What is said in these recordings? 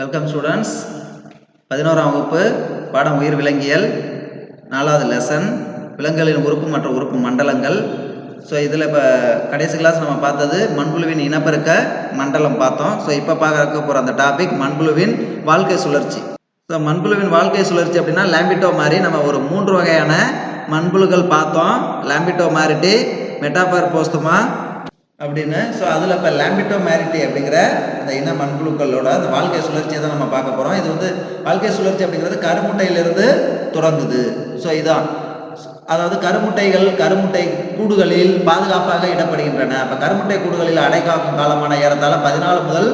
Welcome students பதினோராம் வகுப்பு பாடம் உயிர் விலங்கியல் நாலாவது லெசன் விலங்குகளின் உறுப்பு மற்றும் உறுப்பு மண்டலங்கள். ஸோ இதில் இப்போ கடைசி கிளாஸ் நம்ம பார்த்தது மண்புழுவின் இனப்பெருக்க மண்டலம் பார்த்தோம். ஸோ இப்போ பார்க்க போகிற அந்த டாபிக் மண்புழுவின் வாழ்க்கை சுழற்சி. ஸோ மண்புழுவின் வாழ்க்கை சுழற்சி அப்படின்னா லேம்பிட்டோ மாதிரி நம்ம ஒரு மூன்று வகையான மண்புழுக்கள் பார்த்தோம். லேம்பிட்டோ மாரிட்டி மெட்டாபர் போஸ்துமா அப்படின்னு. ஸோ அதில் இப்போ லேம்பிட்டோ மேரிட்டி அப்படிங்கிற அந்த இன மண்புழுக்களோட அந்த வாழ்க்கை சுழற்சியை தான் நம்ம பார்க்க போகிறோம் இது வந்து வாழ்க்கை சுழற்சி அப்படிங்கிறது கருமுட்டையிலிருந்து தொடங்குது ஸோ இதான். அதாவது கருமுட்டைகள் கருமுட்டை கூடுகளில் பாதுகாப்பாக இடப்படுகின்றன அப்போ கருமுட்டை கூடுகளில் அடைக்காக்கும் காலமான ஏறத்தாழ பதினாலு முதல்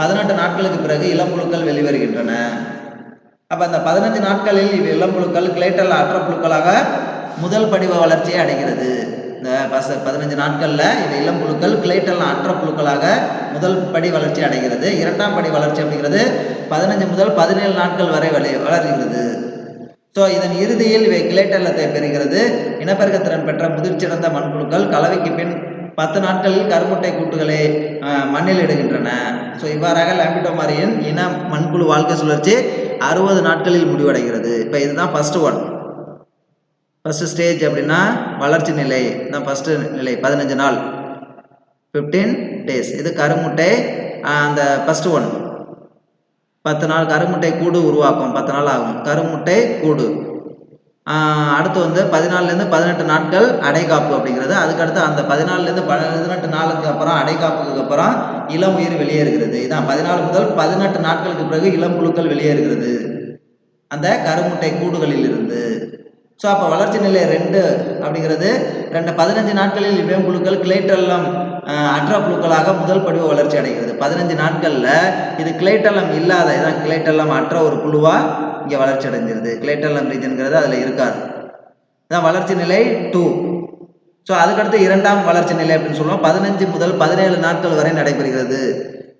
பதினெட்டு நாட்களுக்கு பிறகு இளம்புழுக்கள் வெளிவருகின்றன. அப்போ அந்த பதினஞ்சு நாட்களில் இவ் இளம்புழுக்கள் கிளைட்டல் அற்ற புழுக்களாக முதல் படிவ வளர்ச்சியை அடைகிறது. இந்த பச பதினஞ்சு நாட்களில் இவ் இளம்புழுக்கள் கிளைட்டல் அற்ற புழுக்களாக முதல் படி வளர்ச்சி அடைகிறது. இரண்டாம் படி வளர்ச்சி அப்படிங்கிறது பதினஞ்சு முதல் பதினேழு நாட்கள் வரை வளை வளர்கிறது. ஸோ இதன் இறுதியில் இவை கிளைட்டல்லத்தை பெறுகிறது. இனப்பெருக்க திறன் பெற்ற முதிர்ச்சிறந்த மண்புழுக்கள் கலவைக்கு பின் பத்து நாட்களில் கருமுட்டை கூட்டுகளை மண்ணில் இடுகின்றன. ஸோ இவ்வாறாக லாம்பிட்டோமாரியின் இன மண்புழு வாழ்க்கை சுழற்சி அறுபது நாட்களில் முடிவடைகிறது. இப்போ இதுதான் ஃபர்ஸ்ட் ஒன் ஃபர்ஸ்ட் ஸ்டேஜ் அப்படின்னா வளர்ச்சி நிலை. தான் ஃபர்ஸ்ட் நிலை. பதினஞ்சு நாள். ஃபிஃப்டீன் டேஸ் இது கருமுட்டை அந்த ஃபர்ஸ்ட் ஒன் பத்து நாள் கருமுட்டை கூடு உருவாக்கும். பத்து நாள் ஆகும். கருமுட்டை கூடு. அடுத்து வந்து பதினாலுலேருந்து பதினெட்டு நாட்கள் அடைகாப்பு அப்படிங்கிறது. அதுக்கடுத்து அந்த பதினாலுலேருந்து பதினெட்டு நாளுக்கு அப்புறம் அடைகாப்புக்கு அப்புறம் இளம் உயிர் வெளியேறுகிறது இதான் பதினாலு முதல் பதினெட்டு நாட்களுக்கு பிறகு இளம் புழுக்கள் வெளியேறுகிறது அந்த கருமுட்டை கூடுகளில் இருந்து ஸோ அப்போ வளர்ச்சி நிலை ரெண்டு அப்படிங்கிறது ரெண்டு பதினஞ்சு நாட்களில் இளம் புழுக்கள் கிளைட்டல்லம் அற்ற புழுக்களாக முதல் படிவ வளர்ச்சி அடைகிறது. பதினஞ்சு நாட்களில் இது கிளைட்டல்லம் இல்லாத இதான் கிளைட்டல்லம் அற்ற ஒரு புழுவாக இங்கே வளர்ச்சி அடைஞ்சிருது. கிளைட்டல்லம் ரீஜன்கிறது அதில் இருக்காது. இதான் வளர்ச்சி நிலை டூ. ஸோ அதுக்கடுத்து இரண்டாம் வளர்ச்சி நிலை அப்படின்னு சொல்லுவோம். பதினஞ்சு முதல் பதினேழு நாட்கள் வரை நடைபெறுகிறது.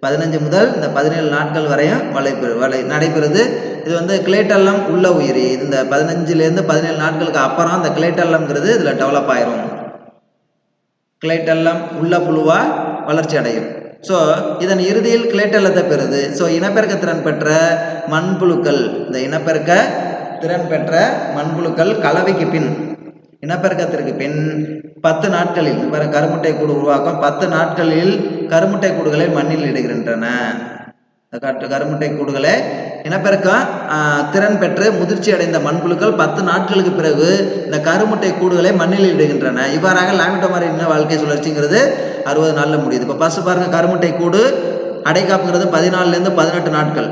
பதினஞ்சு முதல் இந்த பதினேழு நாட்கள் வரையும் வளைப்பெறு வளை நடைபெறுது. இது வந்து கிளேட்டல்லம் உள்ள உயிரி. இந்த பதினஞ்சுலேருந்து பதினேழு நாட்களுக்கு அப்புறம் அந்த கிளேட்டல்லம்ங்கிறது இதில் டெவலப் ஆயிரும். கிளேட்டல்லம் உள்ள புழுவா வளர்ச்சி அடையும். ஸோ இதன் இறுதியில் கிளேட்டல்லத்தை பெறுது. ஸோ இனப்பெருக்க திறன் பெற்ற மண்புழுக்கள். இந்த இனப்பெருக்க திறன் பெற்ற மண்புழுக்கள் கலவைக்கு பின் இனப்பெருக்கத்திற்கு பின் பத்து நாட்களில் இந்த கருமுட்டை கூடு உருவாக்கம். பத்து நாட்களில் கருமுட்டை கூடுகளை மண்ணில் இடுகின்றன. இந்த கட்டு கருமுட்டை கூடுகளை இனப்பெருக்கம் திறன் பெற்று முதிர்ச்சி அடைந்த மண்புழுக்கள் பத்து நாட்களுக்கு பிறகு இந்த கருமுட்டை கூடுகளை மண்ணில் இடுகின்றன. இவ்வாறாக லாமிட்டோமாரி வாழ்க்கை சுழற்சிங்கிறது அறுபது நாளில் முடியுது. இப்போ ஃபர்ஸ்ட் பாருங்க கருமுட்டை கூடு அடைக்காப்புங்கிறது பதினாலுலேருந்து பதினெட்டு நாட்கள்.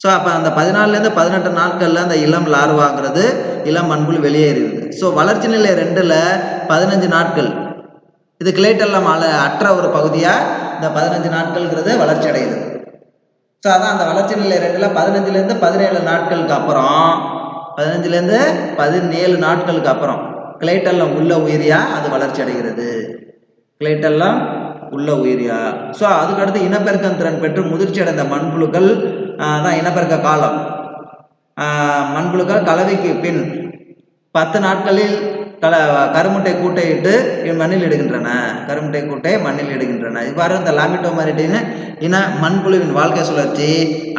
ஸோ அப்போ அந்த பதினாலுலேருந்து பதினெட்டு நாட்களில் அந்த இளம் லார்வாங்கிறது இளம் மண்புழு வெளியேறிடுது ஸோ வளர்ச்சி நிலை ரெண்டில் பதினஞ்சு நாட்கள். இது கிளேட்டெல்லாம் அற்ற ஒரு பகுதியாக இந்த பதினஞ்சு நாட்கள்ங்கிறது வளர்ச்சி அடையுது. ஸோ அதான் அந்த வளர்ச்சி நிலை ரெண்டில் பதினஞ்சுலேருந்து பதினேழு நாட்களுக்கு அப்புறம். பதினஞ்சுலேருந்து பதினேழு நாட்களுக்கு அப்புறம். கிளைட்டெல்லாம் உள்ள உயிரியா? அது வளர்ச்சி அடைகிறது. கிளைட்டெல்லாம் உள்ள உயிரியா? ஸோ அதுக்கடுத்து இனப்பெருக்கம் திறன் பெற்று முதிர்ச்சி அடைந்த மண்புழுக்கள் தான் இனப்பெருக்க காலம். மண்புழுக்கள் கலவைக்கு பின் பத்து நாட்களில் கல கருமுட்டை கூட்டையிட்டு மண்ணில் இடுகின்றன. கருமுட்டை கூட்டை மண்ணில் இடுகின்றன. இவ்வாறு இந்த லாமிட்டோ லாமிட்டோமாரிட்டின்னு இன மண்புழுவின் வாழ்க்கை சுழற்சி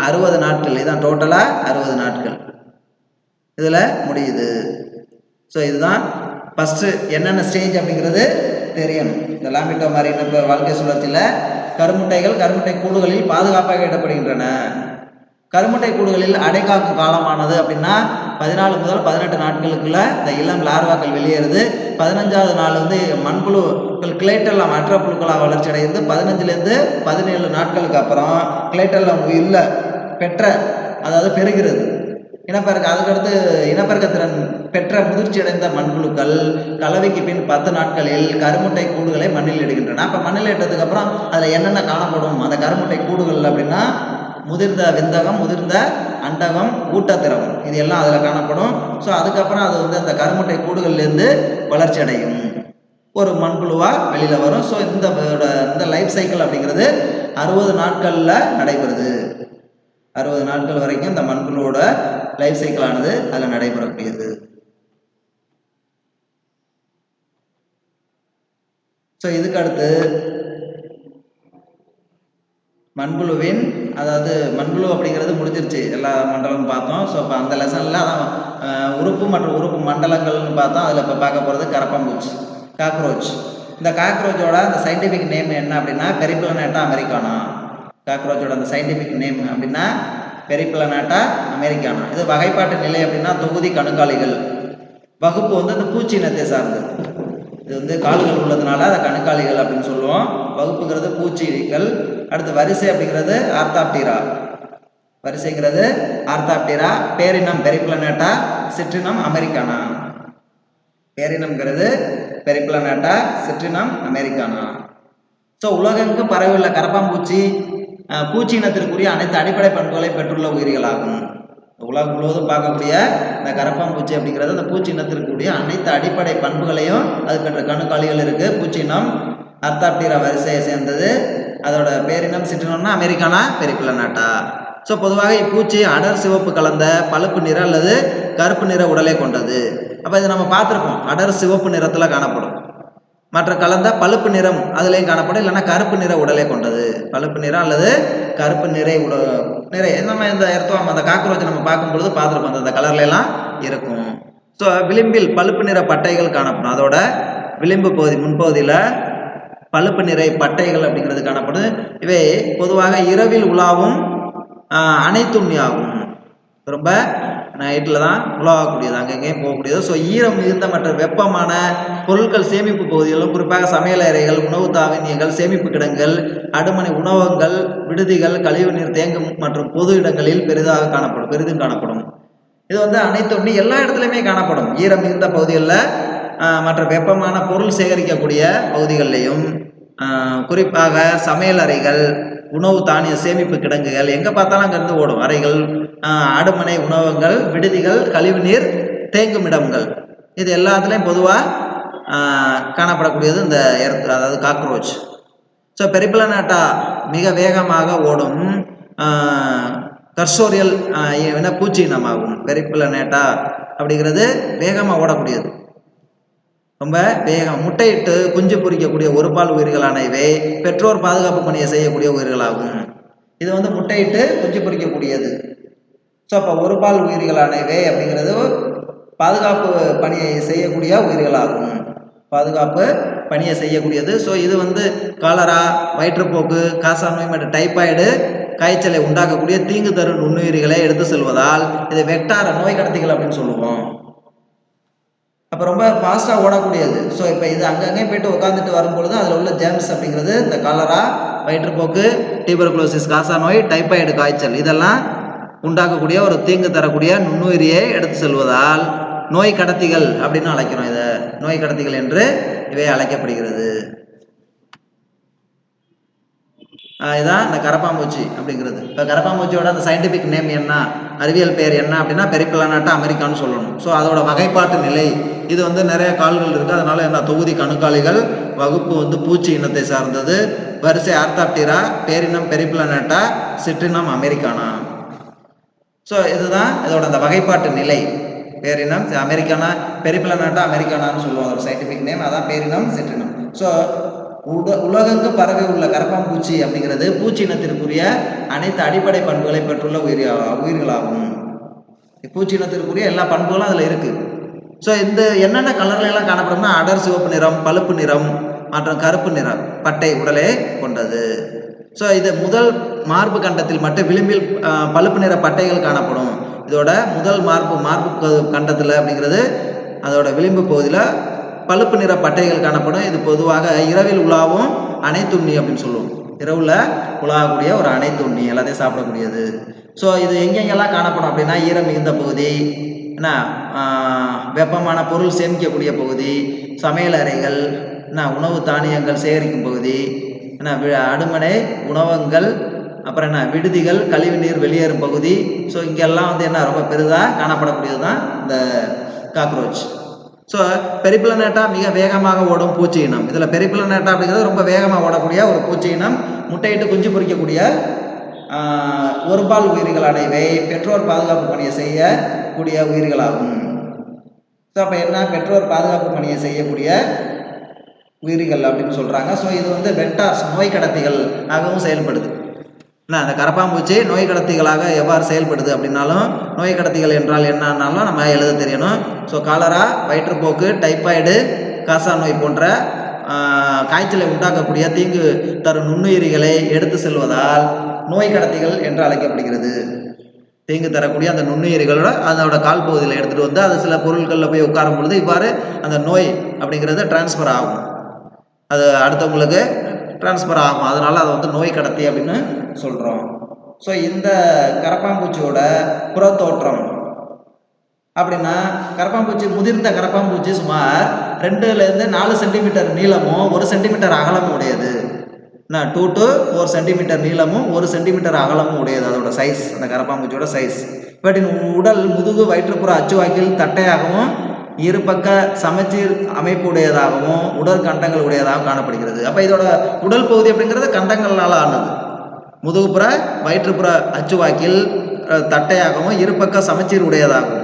அறுபது நாட்கள். இதுதான் டோட்டலாக அறுபது நாட்கள். இதில் முடியுது. ஸோ இதுதான் ஃபஸ்ட்டு என்னென்ன ஸ்டேஜ் அப்படிங்கிறது தெரியணும் இந்த லாமிட்டோ மாதிரி வாழ்க்கை சுழற்சியில் கருமுட்டைகள் கருமுட்டை கூடுகளில் பாதுகாப்பாக இடப்படுகின்றன. கருமுட்டை கூடுகளில் அடைகாக்கும் காலமானது அப்படின்னா பதினாலு முதல் பதினெட்டு நாட்களுக்குள்ள இந்த இளம் லார்வாக்கள் வெளியேறுது. பதினஞ்சாவது நாள் வந்து மண்புழு கிளைட்டெல்லாம் மற்ற புழுக்களாக வளர்ச்சி அடைந்து பதினஞ்சுலேருந்து பதினேழு நாட்களுக்கு அப்புறம் கிளைட்டெல்லாம் உள்ள பெற்ற அதாவது பெறுகிறது இனப்பெருக்க அதுக்கடுத்து இனப்பெருக்க திறன் பெற்ற முதிர்ச்சி அடைந்த மண்புழுக்கள் கலவைக்கு பின் பத்து நாட்களில் கருமுட்டை கூடுகளை மண்ணில் இடுகின்றன. அப்போ மண்ணில் இட்டதுக்கப்புறம் அதில் என்னென்ன காணப்படும்? அந்த கருமுட்டை கூடுகள் அப்படின்னா முதிர்ந்த விந்தகம் முதிர்ந்த அண்டகம் ஊட்டத்திரவம் இது எல்லாம் அதில் காணப்படும். ஸோ அதுக்கப்புறம் அது வந்து அந்த கருமுட்டை கூடுகள்லேருந்து வளர்ச்சி அடையும். ஒரு மண்புழுவாக வெளியில் வரும். ஸோ இந்த இதோட- இந்த லைஃப் சைக்கிள் அப்படிங்கிறது அறுபது நாட்களில் நடைபெறுது. அறுபது நாட்கள் வரைக்கும் இந்த மண்புழுவோட லைஃப் சைக்கிளானது அதில் நடைபெறக்கூடியது. ஸோ இதுக்கு அடுத்து மண்புழுவின் அதாவது மண்புழு அப்படிங்கிறது முடிஞ்சிருச்சு. எல்லா மண்டலமும் பார்த்தோம். ஸோ இப்போ அந்த லெசனில் அதான் உறுப்பு மற்றும் உறுப்பு மண்டலங்கள்னு பார்த்தோம். அதில் இப்போ பார்க்க போகிறது கரப்பாம்பூச்சி காக்ரோச் இந்த காக்ரோச்சோட அந்த சயின்டிஃபிக் நேம் என்ன அப்படின்னா பெரிபிளனேட்டா அமெரிக்கானா காக்ரோச்சோட அந்த சயின்டிஃபிக் நேம் அப்படின்னா பெரிபிளனேட்டா அமெரிக்கானா இது வகைப்பாட்டு நிலை அப்படின்னா தொகுதி கணுக்காலிகள். வகுப்பு வந்து அந்த பூச்சி இனத்தை சார்ந்தது இது வந்து கால்கள் உள்ளதுனால அதை கணுக்காலிகள் அப்படின்னு சொல்லுவோம். வகுப்புங்கிறது பூச்சிகள் அடுத்து வரிசை அப்படிங்கிறது ஆர்த்தாப்டீரா. வரிசைங்கிறது ஆர்த்தாப்டீரா. பேரினம் பெரிப்ளனேட்டா சிற்றினம் அமெரிக்கானா? பேரினம்ங்கிறது பெரிப்ளனேட்டா சிற்றினம் அமெரிக்கானா? ஸோ உலகெங்கு பரவியுள்ள கரப்பாம்பூச்சி பூச்சி இனத்திற்குரிய அனைத்து அடிப்படை பண்புகளை பெற்றுள்ள உயிரிகளாகும். உலகம் முழுவதும் பார்க்கக்கூடிய இந்த கரப்பாம்பூச்சி அப்படிங்கிறது அந்த பூச்சி இனத்திற்குரிய அனைத்து அடிப்படை பண்புகளையும் அது பெற்ற கணுக்காலிகள் இருக்குது பூச்சி இனம் அர்த்தாப்டீரா வரிசையை சேர்ந்தது. அதோட பேரினம் சிற்றினம்னா அமெரிக்கானா? பெரிப்ளனாட்டா ஸோ பொதுவாக இப்பூச்சி அடர் சிவப்பு கலந்த பழுப்பு நிற அல்லது கருப்பு நிற உடலை கொண்டது. அப்போ இது நம்ம பார்த்துருப்போம். அடர் சிவப்பு நிறத்தில் காணப்படும். மற்ற கலந்த பழுப்பு நிறம் அதுலேயும் காணப்படும். இல்லைன்னா கருப்பு நிற உடலை கொண்டது. பழுப்பு நிறம் அல்லது கருப்பு நிறை உட நிறை. நம்ம இந்த எர்த்தம் அந்த காக்ரோச் நம்ம பார்க்கும்பொழுது பார்த்துருப்போம். அந்த- கலர்லாம் இருக்கும். ஸோ விளிம்பில் பழுப்பு நிற பட்டைகள் காணப்படும். அதோட விளிம்பு பகுதி முன்பகுதியில் பழுப்பு நிறை பட்டைகள் அப்படிங்கிறது காணப்படும் இவை பொதுவாக இரவில் உலாவும் அனைத்துண்ணியாகும் ரொம்ப நைட்டில் தான் உலாவக்கூடியது அங்கங்கேயும் போகக்கூடியது. ஸோ ஈரம் மிகுந்த மற்ற வெப்பமான பொருட்கள் சேமிப்பு பகுதிகளும் குறிப்பாக சமையல் அறைகள் உணவு தாவணியங்கள் சேமிப்பு கிடங்கள் அடுமனை உணவகங்கள் விடுதிகள் கழிவுநீர் தேங்கும் மற்றும் பொது இடங்களில் பெரிதாக காணப்படும் பெரிதும் காணப்படும். இது வந்து அனைத்து எல்லா இடத்துலையுமே காணப்படும். ஈரம் மிகுந்த பகுதிகளில் மற்ற வெப்பமான பொருள் சேகரிக்கக்கூடிய பகுதிகளிலையும். குறிப்பாக சமையல் அறைகள் உணவு தானிய சேமிப்பு கிடங்குகள் எங்கே பார்த்தாலும் அங்கேருந்து ஓடும். அறைகள் அடுமனை உணவகங்கள் விடுதிகள் கழிவுநீர் தேங்கும் இடங்கள். இது எல்லாத்துலேயும் பொதுவாக காணப்படக்கூடியது இந்த எர்த் அதாவது காக்ரோச். ஸோ பெரிபிளனாட்டா மிக வேகமாக ஓடும் கர்சோரியல் இன பூச்சி இனமாகும் பெரிபிளனேட்டா அப்படிங்கிறது வேகமாக ஓடக்கூடியது. ரொம்ப வேகம். முட்டையிட்டு குஞ்சு பொறிக்கக்கூடிய ஒரு பால் உயிர்களான இவை பெற்றோர் பாதுகாப்பு பணியை செய்யக்கூடிய உயிர்களாகும். இது வந்து முட்டையிட்டு குஞ்சு பொறிக்கக்கூடியது. ஸோ அப்போ ஒரு பால் உயிர்களான இவை அப்படிங்கிறது பாதுகாப்பு பணியை செய்யக்கூடிய உயிர்களாகும். பாதுகாப்பு பணியை செய்யக்கூடியது. ஸோ இது வந்து காலரா வயிற்றுப்போக்கு காசாமை மற்றும் டைபாய்டு காய்ச்சலை உண்டாக்கக்கூடிய தீங்கு தரும் நுண்ணுயிரிகளை எடுத்து செல்வதால் இது வெக்டார நோய் கடத்திகள் அப்படின்னு சொல்லுவோம். அப்போ ரொம்ப ஃபாஸ்ட்டாக ஓடக்கூடியது. ஸோ இப்போ இது அங்கங்கே போயிட்டு உட்காந்துட்டு வரும்பொழுது அதில் உள்ள ஜேம்ஸ் அப்படிங்கிறது இந்த காலரா வயிற்றுப்போக்கு டியூபர்குலோசிஸ் காசா நோய் டைபாய்டு காய்ச்சல் இதெல்லாம் உண்டாக்கக்கூடிய ஒரு தீங்கு தரக்கூடிய நுண்ணுயிரியை எடுத்து செல்வதால் நோய் கடத்திகள் அப்படின்னு அழைக்கிறோம் இதை. நோய் கடத்திகள் என்று இவை அழைக்கப்படுகிறது. இதான் இந்த கரப்பாம்பூச்சி அப்படிங்கிறது. இப்போ கரப்பாம்பூச்சியோட அந்த சயின்டிஃபிக் நேம் என்ன? அறிவியல் பேர் என்ன அப்படின்னா பெரிப்பிளனாட்டா அமெரிக்கான்னு சொல்லணும். ஸோ அதோட வகைப்பாட்டு நிலை இது வந்து நிறைய கால்கள் இருக்குது அதனால என்ன தொகுதி கணுக்காலிகள் வகுப்பு வந்து பூச்சி இனத்தை சார்ந்தது. வரிசை ஆர்த்தாப்டிரா பேரினம் பெரிப்பிளானாட்டா சிற்றினம் அமெரிக்கானா ஸோ இதுதான் இதோட அந்த வகைப்பாட்டு நிலை. பேரினம் அமெரிக்கானா பெரிப்பிளானாட்டா அமெரிக்கானான்னு சொல்லுவாங்க. ஒரு சயின்டிஃபிக் நேம் அதான் பேரினம் சிற்றினம் ஸோ உட உலகங்கு பரவி உள்ள கரப்பாம்பூச்சி அப்படிங்கிறது பூச்சி இனத்திற்குரிய அனைத்து அடிப்படை பண்புகளை பெற்றுள்ள உயிர் உயிர்களாகும். பூச்சி இனத்திற்குரிய எல்லா பண்புகளும் அதில் இருக்குது ஸோ இந்த என்னென்ன கலர்ல எல்லாம் காணப்படும்னா அடர் சிவப்பு நிறம் பழுப்பு நிறம் மற்றும் கருப்பு நிறம் பட்டை உடலை கொண்டது. ஸோ இது முதல் மார்பு கண்டத்தில் மட்டும் விளிம்பில் பழுப்பு நிற பட்டைகள் காணப்படும். இதோட முதல் மார்பு மார்பு கண்டத்தில் அப்படிங்கிறது அதோட விளிம்பு பகுதியில் பழுப்பு நிற பட்டைகள் காணப்படும். இது பொதுவாக இரவில் உலாவும் அனைத்துண்ணி அப்படின்னு சொல்லுவோம். இரவில் உலாகக்கூடிய ஒரு அனைத்துண்ணி எல்லாத்தையும் சாப்பிடக்கூடியது. ஸோ இது எங்கெங்கெல்லாம் காணப்படும் அப்படின்னா ஈரம் மிகுந்த பகுதி என்ன வெப்பமான பொருள் சேமிக்கக்கூடிய பகுதி சமையல் அறைகள் என்ன உணவு தானியங்கள் சேகரிக்கும் பகுதி என்ன வி- அடுமனை உணவகங்கள் அப்புறம் என்ன விடுதிகள் கழிவுநீர் வெளியேறும் பகுதி. ஸோ இங்கெல்லாம் வந்து என்ன ரொம்ப பெரிதாக காணப்படக்கூடியது தான் இந்த காக்ரோச் ஸோ பெரிபிளனேட்டா மிக வேகமாக ஓடும் பூச்சி இனம். இதில் பெரிபிளனேட்டா அப்படிங்கிறது ரொம்ப வேகமாக ஓடக்கூடிய ஒரு பூச்சி இனம். முட்டையிட்டு குஞ்சு பொறிக்கக்கூடிய ஒருபால் ஒரு பால் இவை பெற்றோர் பாதுகாப்பு பணியை செய்யக்கூடிய உயிர்களாகும். ஸோ அப்போ என்ன? பெற்றோர் பாதுகாப்பு பணியை செய்யக்கூடிய உயிரிகள் அப்படின்னு சொல்கிறாங்க ஸோ இது வந்து வெக்டார்ஸ் நோய் கடத்திகள் ஆகவும் செயல்படுது. என்ன அந்த கரப்பாம்பூச்சி நோய் கடத்திகளாக எவ்வாறு செயல்படுது அப்படின்னாலும் நோய் கடத்திகள் என்றால் என்னன்னாலும் நம்ம எழுத தெரியணும். ஸோ காலரா வயிற்றுப்போக்கு டைப்பாய்டு காசா நோய் போன்ற காய்ச்சலை உண்டாக்கக்கூடிய தீங்கு தரும் நுண்ணுயிரிகளை எடுத்து செல்வதால் நோய் கடத்திகள் என்று அழைக்கப்படுகிறது. தீங்கு தரக்கூடிய அந்த நுண்ணுயிரிகளோட அதோட கால் பகுதியில் எடுத்துகிட்டு வந்து அது சில பொருட்களில் போய் உட்காரும் பொழுது இவ்வாறு அந்த நோய் அப்படிங்கிறது டிரான்ஸ்ஃபர் ஆகும். அது அடுத்தவங்களுக்கு ட்ரான்ஸ்ஃபர் ஆகும். அதனால் அதை வந்து நோய் கடத்தி அப்படின்னு சொல்கிறோம் ஸோ இந்த கரப்பாம்பூச்சியோட புறத்தோற்றம் அப்படின்னா கரப்பாம்பூச்சி முதிர்ந்த கரப்பாம்பூச்சி சுமார் ரெண்டுலேருந்து நாலு சென்டிமீட்டர் நீளமும் ஒரு சென்டிமீட்டர் அகலமும் உடையது. என்ன டூ டு ஃபோர் சென்டிமீட்டர் நீளமும் ஒரு சென்டிமீட்டர் அகலமும் உடையது அதோட சைஸ் அந்த கரப்பாம்பூச்சியோட சைஸ் இவற்றின் உடல் முதுகு வயிற்றுப்புற அச்சுவாக்கில் தட்டையாகவும் இருபக்க சமச்சீர் அமைப்புடையதாகவும் உடல் கண்டங்கள் உடையதாகவும் காணப்படுகிறது. அப்போ இதோட உடல் பகுதி அப்படிங்கிறது கண்டங்களால் ஆனது. முதுகுப்புற வயிற்றுப்புற அச்சுவாக்கில் தட்டையாகவும் இருபக்க சமச்சீர் உடையதாகவும்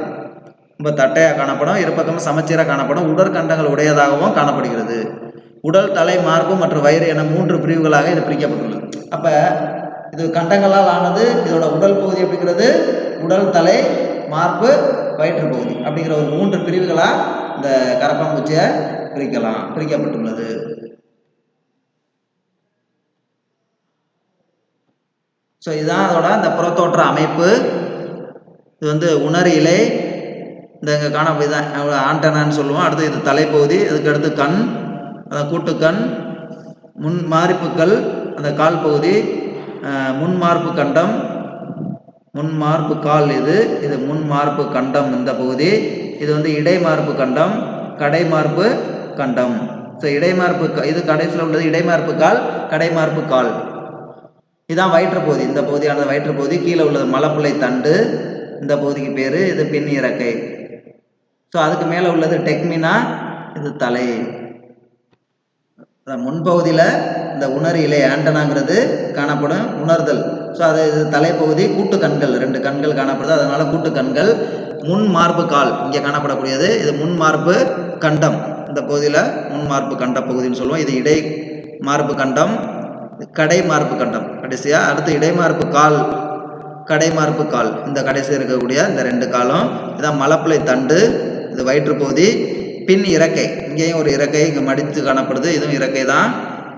ரொம்ப தட்டையாக காணப்படும் இருபக்கமும் சமச்சீராக காணப்படும் உடற்கண்டங்கள் உடையதாகவும் காணப்படுகிறது. உடல் தலை மார்பு மற்றும் வயிறு என மூன்று பிரிவுகளாக இது பிரிக்கப்பட்டுள்ளது. அப்போ இது கண்டங்களால் ஆனது இதோட உடல் பகுதி அப்படிங்கிறது உடல் தலை மார்பு வயிற்று பகுதி அப்படிங்கிற ஒரு மூன்று பிரிவுகளாக இந்த கரப்பாம்பூச்சியை பிரிக்கலாம் பிரிக்கப்பட்டுள்ளது. ஸோ இதுதான் அதோட இந்த புறத்தோற்ற அமைப்பு. இது வந்து உணர் இலை. இந்த இங்கே காண இதுதான் ஆண்டனான்னு சொல்லுவோம். அடுத்து இது தலைப்பகுதி. அதுக்கடுத்து கண் அந்த கூட்டுக்கண் முன் மாறிப்புக்கள் அந்த கால் பகுதி முன்மார்பு கண்டம் முன்மார்பு கால் இது. இது முன்மார்பு கண்டம் இந்த பகுதி. இது வந்து இடைமார்பு கண்டம் கடைமார்பு கண்டம். ஸோ இடைமார்பு க- இது கடைசியில் உள்ளது இடைமார்பு கால் கடைமார்பு கால். இதுதான் வயிற்றுப்பகுதி இந்த பகுதியானது வயிற்றுப்பகுதி கீழே உள்ளது மலப்புள்ளை தண்டு. இந்த பகுதிக்கு பேர் இது பின் இறக்கை. ஸோ அதுக்கு மேலே உள்ளது டெக்மினா இது தலை. முன்பகுதியில் இந்த உணர் இலை ஆண்டனாங்கிறது காணப்படும் உணர்தல். ஸோ அது இது தலைப்பகுதி கூட்டு கண்கள் ரெண்டு கண்கள் காணப்படுது. அதனால் கூட்டு கண்கள் முன் மார்பு கால் இங்கே காணப்படக்கூடியது. இது முன் மார்பு கண்டம். இந்த பகுதியில் முன் மார்பு கண்ட பகுதின்னு சொல்லுவோம். இது இடை மார்பு கண்டம் கடை மார்பு கண்டம். கடைசியாக அடுத்து இடைமார்பு கால் கடைமார்பு கால். இந்த கடைசியில் இருக்கக்கூடிய இந்த ரெண்டு காலம் இதான் மலப்பிளை தண்டு இது வயிற்றுப்பகுதி பின் இறக்கை. இங்கேயும் ஒரு இறக்கை இங்கே மடித்து காணப்படுது. இதுவும் இறக்கை தான்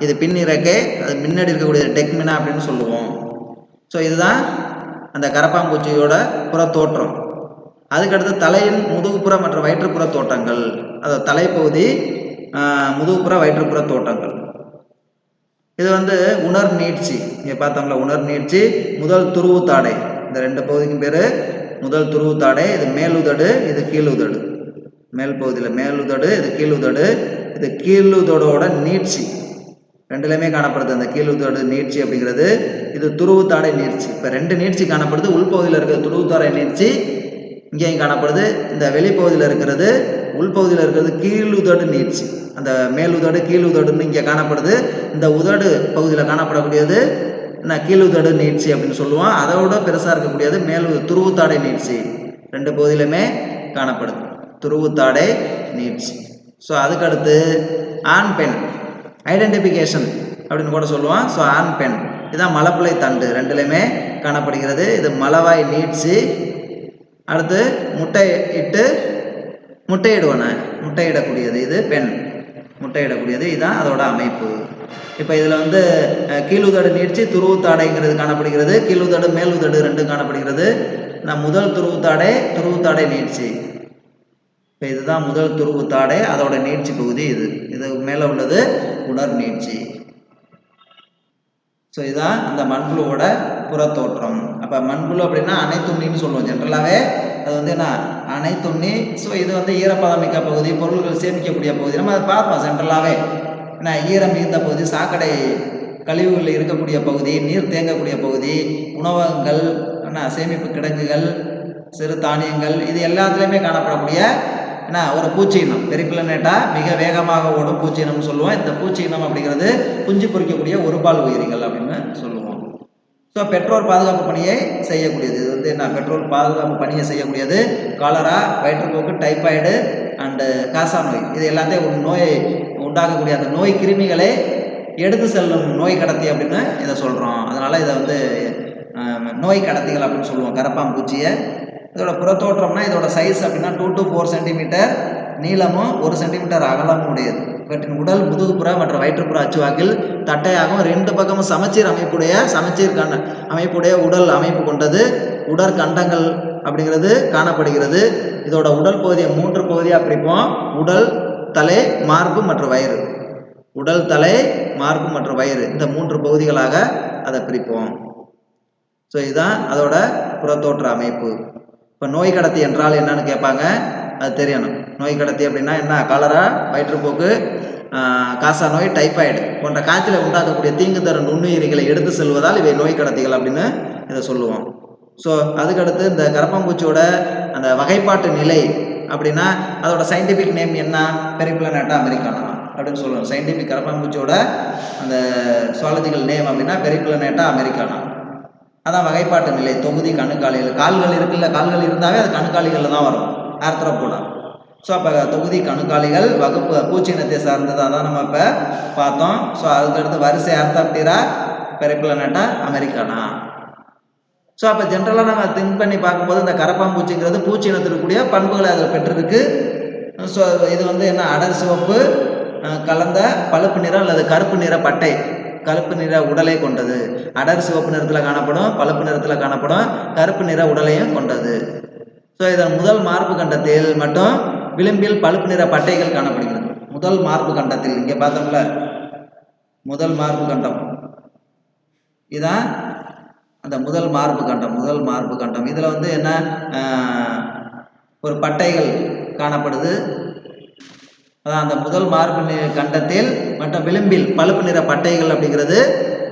இது பின் இறக்கை அது முன்னாடி இருக்கக்கூடிய டெக்மினா அப்படின்னு சொல்லுவோம். ஸோ இதுதான் அந்த கரப்பாம்பூச்சியோட புற தோற்றம் அதுக்கடுத்து தலையின் முதுகுப்புற மற்றும் வயிற்றுப்புற தோட்டங்கள். அது தலைப்பகுதி முதுகுப்புற வயிற்றுப்புற தோட்டங்கள். இது வந்து உணர் நீட்சி. இங்கே பார்த்தோம்ல உணர் நீட்சி முதல் துருவு தாடை. இந்த ரெண்டு பகுதிக்கும் பேர் முதல் துருவு தாடை இது மேலுதடு இது கீழுதடு மேல் பகுதியில் மேலுதடு இது கீழுதடு இது கீழுதடோட நீட்சி. ரெண்டுலையுமே காணப்படுது. அந்த கீழுதடு நீட்சி அப்படிங்கிறது இது துருவுத்தாடை நீர்ச்சி நீட்சி. இப்போ ரெண்டு நீட்சி காணப்படுது. உள்பகுதியில் இருக்கிற துருவுத்தாடை நீர்ச்சி நீட்சி இங்கேயும் காணப்படுது. இந்த வெளிப்பகுதியில் இருக்கிறது உள்பகுதியில் இருக்கிறது கீழுதடு நீட்சி. அந்த மேல் உதடு கீழ் உதடுன்னு இங்கே காணப்படுது. இந்த உதடு பகுதியில் காணப்படக்கூடியது என்ன கீழுதடு நீட்சி அப்படின்னு சொல்லுவோம். அதோட பெருசாக இருக்கக்கூடியது மேல் துருவுத்தாடை நீட்சி. ரெண்டு பகுதியிலுமே காணப்படுது. துருவுத்தாடை நீட்சி. ஸோ அதுக்கடுத்து ஆண் பெண். ஐடென்டிஃபிகேஷன் அப்படின்னு கூட சொல்லுவான். ஸோ ஆண் பெண் இதுதான் மலப்பிள்ளை தண்டு. ரெண்டுலையுமே காணப்படுகிறது. இது மலவாய் நீட்சி. அடுத்து முட்டை இட்டு முட்டையிடுவன. முட்டையிடக்கூடியது இது பெண். முட்டையிடக்கூடியது இதுதான் அதோட அமைப்பு. இப்போ இதில் வந்து கீழுதடு நீட்சி துருவுத்தாடைங்கிறது காணப்படுகிறது. கீழுதடு மேலுதடு ரெண்டும் காணப்படுகிறது. நான் முதல் துருவுத்தாடை துருவுத்தாடை நீட்சி. இப்போ இதுதான் முதல் துருவுத்தாடை. அதோட நீட்சி பகுதி இது. இது மேலே உள்ளது. உணர் நீட்சி ஸோ இதுதான் அந்த மண்புழுவோட புறத்தோற்றம். அப்போ மண்புழு அப்படின்னா அனைத்துண்ணின்னு சொல்லுவோம். ஜென்ரலாகவே அது வந்து என்ன? அனைத்துண்ணி ஸோ இது வந்து ஈரப்பதமிக்க பகுதி பொருள்கள் சேமிக்கக்கூடிய பகுதி. நம்ம அதை பார்ப்போம் ஜென்ரலாகவே என்ன ஈரம் மிகுந்த பகுதி சாக்கடை கழிவுகளில் இருக்கக்கூடிய பகுதி நீர் தேங்கக்கூடிய பகுதி உணவகங்கள் என்ன? சேமிப்பு கிடங்குகள் சிறு தானியங்கள் இது எல்லாத்துலேயுமே காணப்படக்கூடிய என்ன? ஒரு பூச்சினம் பெரிப்பிளனேட்டா மிக வேகமாக ஓடும் பூச்சி சொல்லுவோம். இந்த பூச்சினம் அப்படிங்கிறது குஞ்சு பொறிக்கக்கூடிய ஒரு பால் உயிரிகள் அப்படின்னு சொல்லுவோம். ஸோ பெட்ரோல் பாதுகாப்பு பணியை செய்யக்கூடியது. இது வந்து என்ன? பெட்ரோல் பாதுகாப்பு பணியை செய்யக்கூடியது. காலரா வயிற்றுப்போக்கு டைபாய்டு அண்டு காசா நோய். இது எல்லாத்தையும் ஒரு நோயை உண்டாக்கக்கூடிய அந்த நோய் கிருமிகளை எடுத்து செல்லும் நோய் கடத்தி அப்படின்னு இதை சொல்கிறோம் அதனால் இதை வந்து நோய் கடத்திகள் அப்படின்னு சொல்லுவோம். கரப்பாம்பூச்சியை இதோட புறத்தோற்றம்னா இதோட சைஸ் அப்படின்னா டூ டு ஃபோர் சென்டிமீட்டர் நீளமும் ஒரு சென்டிமீட்டர் அகலமும் உடையது. இவற்றின் உடல் முதுகுப்புற மற்றும் வயிற்றுப்புற அச்சுவாக்கில் தட்டையாகவும் ரெண்டு பக்கமும் சமச்சீர் அமைப்புடைய சமச்சீர் கண்ட அமைப்புடைய உடல் அமைப்பு கொண்டது. உடற்கண்டங்கள் அப்படிங்கிறது காணப்படுகிறது. இதோட உடல் பகுதியை மூன்று பகுதியாக பிரிப்போம். உடல் தலை மார்பு மற்றும் வயிறு. உடல் தலை மார்பு மற்றும் வயிறு. இந்த மூன்று பகுதிகளாக அதை பிரிப்போம். ஸோ இதுதான் அதோட புறத்தோற்ற அமைப்பு. இப்போ நோய் கடத்தி என்றால் என்னன்னு கேட்பாங்க. அது தெரியணும். நோய் கடத்தி அப்படின்னா என்ன? காலரா வயிற்றுப்போக்கு காசா நோய் டைஃபாய்டு போன்ற காய்ச்சலை உண்டாக்கக்கூடிய தீங்கு தரும் நுண்ணுயிரிகளை எடுத்து செல்வதால் இவை நோய் கடத்திகள் அப்படின்னு இதை சொல்லுவோம். ஸோ அதுக்கடுத்து இந்த கரப்பாம்பூச்சியோட அந்த வகைப்பாட்டு நிலை அப்படின்னா அதோட சயின்டிஃபிக் நேம் என்ன? பெரிப்ளனேட்டா அமெரிக்கானா அப்படின்னு சொல்லுவோம். சயின்டிஃபிக் கரப்பாம்பூச்சியோட அந்த சுவாலஜிக்கல் நேம் அப்படின்னா பெரிப்ளனேட்டா அமெரிக்கானா அதான் வகைப்பாட்டு நிலை தொகுதி கணுக்காலிகள். கால்கள் இருக்குல்ல கால்கள் இருந்தாவே அது கணுக்காலிகளில் தான் வரும். ஆர்த்ரோபோடா ஸோ அப்போ தொகுதி கணுக்காலிகள் வகுப்பு பூச்சினத்தை சார்ந்தது அதான் நம்ம இப்போ பார்த்தோம். ஸோ அதுக்கடுத்து வரிசை ஆர்த்தாப்டீரா பெரிப்ளனேட்டா அமெரிக்கானா? ஸோ அப்போ ஜென்ரலாக நம்ம திங்க் பண்ணி பார்க்கும்போது இந்த கரப்பாம்பூச்சிங்கிறது பூச்சி இனத்திற்குரிய பண்புகளை அதில் பெற்றிருக்கு. ஸோ இது வந்து என்ன அடர் சிவப்பு கலந்த பழுப்பு நிறம் அல்லது கருப்பு நிற பட்டை. கருப்பு நிற உடலை கொண்டது. அடர் சிவப்பு நிறத்தில் காணப்படும் பழுப்பு நிறத்தில் காணப்படும் கருப்பு நிற உடலையும் கொண்டது. ஸோ இதன் முதல் மார்பு கண்டத்தில் மட்டும் விளிம்பில் பழுப்பு நிற பட்டைகள் காணப்படுகிறது. முதல் மார்பு கண்டத்தில் இங்கே பார்த்தோம்ல. முதல் மார்பு கண்டம். இதான் அந்த முதல் மார்பு கண்டம் முதல் மார்பு கண்டம். இதில் வந்து என்ன ஒரு பட்டைகள் காணப்படுது. அதான் அந்த முதல் மார்பு கண்டத்தில் மற்றும் விளிம்பில் பழுப்பு நிற பட்டைகள் அப்படிங்கிறது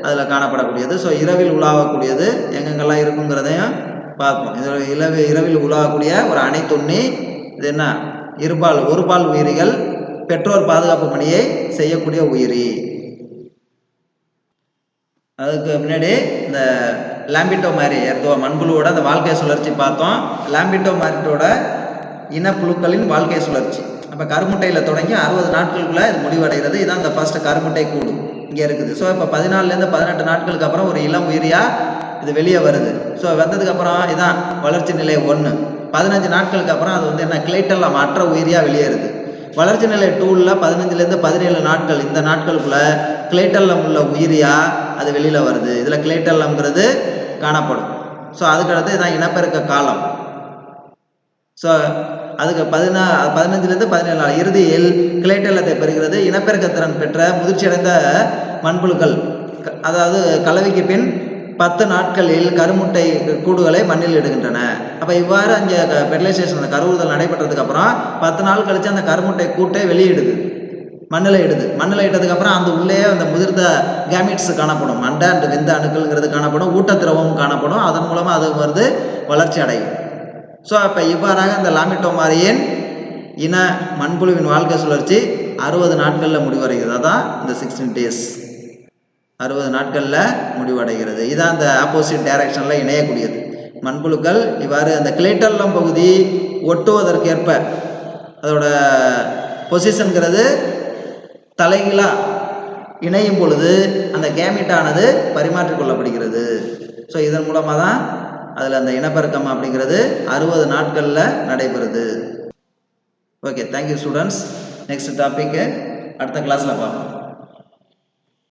அதில் காணப்படக்கூடியது. ஸோ இரவில் உலாவக்கூடியது. எங்கெங்கெல்லாம் இருக்குங்கிறதையும் பார்ப்போம். இதில் இரவு இரவில் உலாவக்கூடிய ஒரு அணைத்துண்ணி இது என்ன? இருபால் ஒரு பால் உயிரிகள் பெற்றோர் பாதுகாப்பு பணியை செய்யக்கூடிய உயிரி. அதுக்கு முன்னாடி இந்த லாம்பிட்டோ மாதிரி எர்தோ மண்புழுவோட அந்த வாழ்க்கை சுழற்சி பார்த்தோம். லாம்பிட்டோ மாதிரியோட இனப்புழுக்களின் வாழ்க்கை சுழற்சி. அப்போ கருமுட்டையில் தொடங்கி அறுபது நாட்களுக்குள்ளே இது முடிவடைகிறது. இதுதான் இந்த ஃபஸ்ட்டு கருமுட்டை கூடு. இங்கே இருக்குது. ஸோ இப்போ பதினாலுலேருந்து பதினெட்டு நாட்களுக்கு அப்புறம் ஒரு இளம் உயிரியாக இது வெளியே வருது. ஸோ வந்ததுக்கப்புறம் இதான் வளர்ச்சி நிலை ஒன்று பதினஞ்சு நாட்களுக்கு அப்புறம் அது வந்து என்ன? கிளைட்டெல்லாம் மற்ற உயிரியாக வெளியேறுது வளர்ச்சி நிலை டூலில் பதினஞ்சுலேருந்து பதினேழு நாட்கள். இந்த நாட்களுக்குள்ள கிளைட்டல்லம் உள்ள உயிரியா அது வெளியில் வருது. இதில் கிளைட்டல்லம்ங்கிறது காணப்படும். ஸோ அதுக்கடுத்து இதான் இனப்பெருக்க காலம். ஸோ அதுக்கு பதினா பதினஞ்சுலேருந்து பதினேழு நாள் இறுதியில் கிளைட்டலத்தை பெறுகிறது. இனப்பெருக்கத்திறன் பெற்ற முதிர்ச்சியடைந்த மண்புழுக்கள். அதாவது கலவைக்கு பின் பத்து நாட்களில் கருமுட்டை கூடுகளை மண்ணில் இடுகின்றன. அப்போ இவ்வாறு அங்கே ஃபெர்டிலைசேஷன் அந்த கருவுறுதல் நடைபெற்றதுக்கு அப்புறம் பத்து நாள் கழித்து அந்த கருமுட்டை கூட்டை வெளியிடுது. மண்ணில் இடுது. மண்ணில் இட்டதுக்கப்புறம் அந்த உள்ளே அந்த முதிர்ந்த கேமிட்ஸ் காணப்படும். மண்டை அண்டு விந்த அணுக்கள்ங்கிறது காணப்படும். ஊட்டத்திரவம் காணப்படும். அதன் மூலமாக அது வந்து வளர்ச்சி அடையும் ஸோ அப்போ இவ்வாறாக இந்த லாமிட்டோமாரியின் இன மண்புழுவின் வாழ்க்கை சுழற்சி அறுபது நாட்களில் முடிவடைகிறது. அதான் இந்த சிக்ஸ்டீன் டேஸ் அறுபது நாட்களில் முடிவடைகிறது. இதான் அந்த ஆப்போசிட் டைரக்ஷனில் இணையக்கூடியது. மண்புழுக்கள் இவ்வாறு அந்த கிளேட்டல்லம் பகுதி ஒட்டுவதற்கேற்ப அதோட பொசிஷனுங்கிறது தலைகீழாக இணையும் பொழுது அந்த கேமிட்டானது பரிமாற்றிக் கொள்ளப்படுகிறது. ஸோ இதன் மூலமாக தான் அதில் அந்த இனப்பெருக்கம் அப்படிங்கிறது அறுபது நாட்களில் நடைபெறுது. Okay thank you students next topic அடுத்த கிளாஸில் பார்ப்போம்.